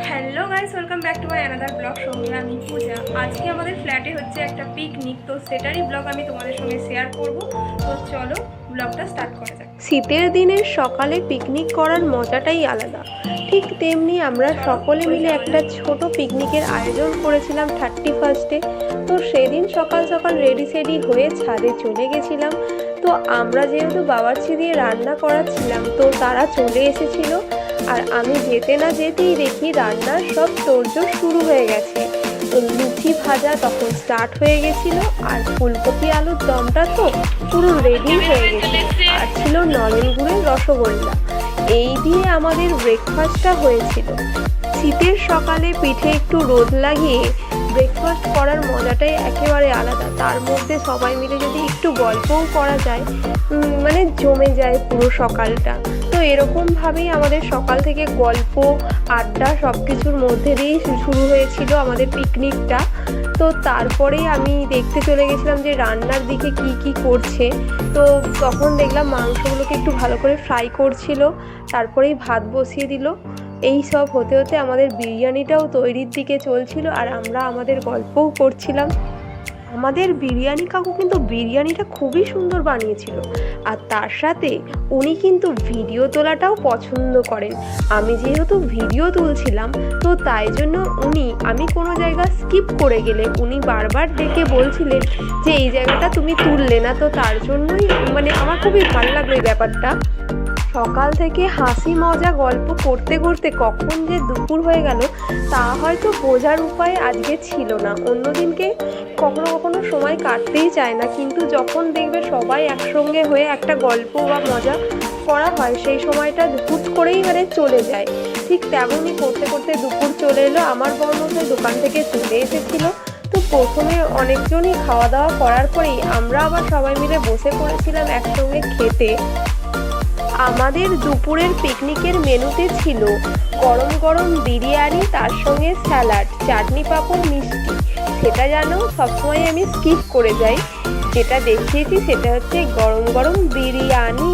Hello guys welcome back to my another blog সঙ্গে আমি পূজা। আজকে আমাদের ফ্ল্যাটে হচ্ছে একটা পিকনিক তো সেটারই ব্লগ আমি তোমাদের সঙ্গে শেয়ার করব। তো চলো ব্লগটা স্টার্ট করা যাক। শীতের দিনের সকালে পিকনিক করার মজাটাই আলাদা। ঠিক তেমনি আমরা সকলে মিলে একটা ছোট পিকনিকের আয়োজন করেছিলাম থার্টি ফার্স্টে তো সেদিন সকাল সকাল রেডি সেডি হয়ে ছাদে চলে গেছিলাম। তো আমরা যেহেতু বাবার্চি দিয়ে রান্না করাচ্ছিলাম তো তারা চলে এসেছিল। আর আমি যেতে না যেতেই দেখি রান্নার সব তোর্য শুরু হয়ে গেছে। লুচি ভাজা তখন স্টার্ট হয়ে গেছিল আর ফুলকপি আলুর দমটা তো পুরো রেডি হয়ে গেছে আর ছিল নলেন গুড়ের রসগোল্লা। এই দিয়ে আমাদের ব্রেকফাস্টটা হয়েছিল। শীতের সকালে পিঠে একটু রোদ লাগিয়ে ব্রেকফাস্ট করার মজাটাই একেবারে আলাদা। তার মধ্যে সবাই মিলে যদি একটু গল্পও করা যায় মানে জমে যায় পুরো সকালটা। তো এরকমভাবেই আমাদের সকাল থেকে গল্প, আড্ডা সব কিছুর মধ্যে দিয়েই শুরু হয়েছিল আমাদের পিকনিকটা। তো তারপরেই আমি দেখতে চলে গেছিলাম যে রান্নার দিকে কি কি করছে। তো তখন দেখলাম মাংসগুলোকে একটু ভালো করে ফ্রাই করছিল, তারপরেই ভাত বসিয়ে দিল। এই সব হতে হতে আমাদের বিরিয়ানিটাও তৈরির দিকে চলছিল আর আমরা আমাদের গল্পও করছিলাম। আমাদের বিরিয়ানি কাকু কিন্তু বিরিয়ানিটা খুবই সুন্দর বানিয়েছিল আর তার সাথে উনি কিন্তু ভিডিও তোলাটাও পছন্দ করেন। আমি যেহেতু ভিডিও তুলছিলাম, তো তাই জন্য উনি, আমি কোনো জায়গা স্কিপ করে গেলে উনি বারবার ডেকে বলছিলেন যে, এই জায়গাটা তুমি তুললে না। তো তার জন্যই মানে আমার খুবই ভালো লাগল এই ব্যাপারটা। সকাল থেকে হাসি মজা গল্প করতে করতে কখন যে দুপুর হয়ে গেল, তা হয়তো বোঝার উপায় আজকে ছিল না। অন্যদিনকে কখনো কখনো সময় কাটতেই চায় না, কিন্তু যখন দেখবে সবাই একসঙ্গে হয়ে একটা গল্প বা মজা করা হয়, সেই সময়টা হুট করেই মানে চলে যায়। ঠিক তেমনই করতে করতে দুপুর চলে এলো, আমার বর্মশাই দোকান থেকে চলে এসেছিল। তো প্রথমে অনেকজনই খাওয়া দাওয়া করার পরেই আমরা আবার সবাই মিলে বসে পড়েছিলাম একসঙ্গে খেতে। আমাদের দুপুরের পিকনিকের মেনুতে ছিল গরম গরম বিরিয়ানি, তার সঙ্গে স্যালাড, চাটনি পাঁপড়, মিষ্টি। সেটা যেন সবসময় আমি স্কিপ করে যাই। যেটা দেখিয়েছি সেটা হচ্ছে গরম গরম বিরিয়ানি।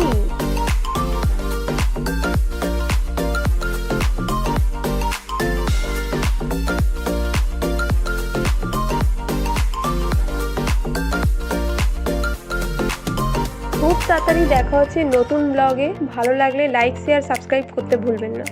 খুব তাড়াতাড়ি দেখা হচ্ছে নতুন ব্লগে ভালো লাগলে লাইক শেয়ার সাবস্ক্রাইব করতে ভুলবেন না।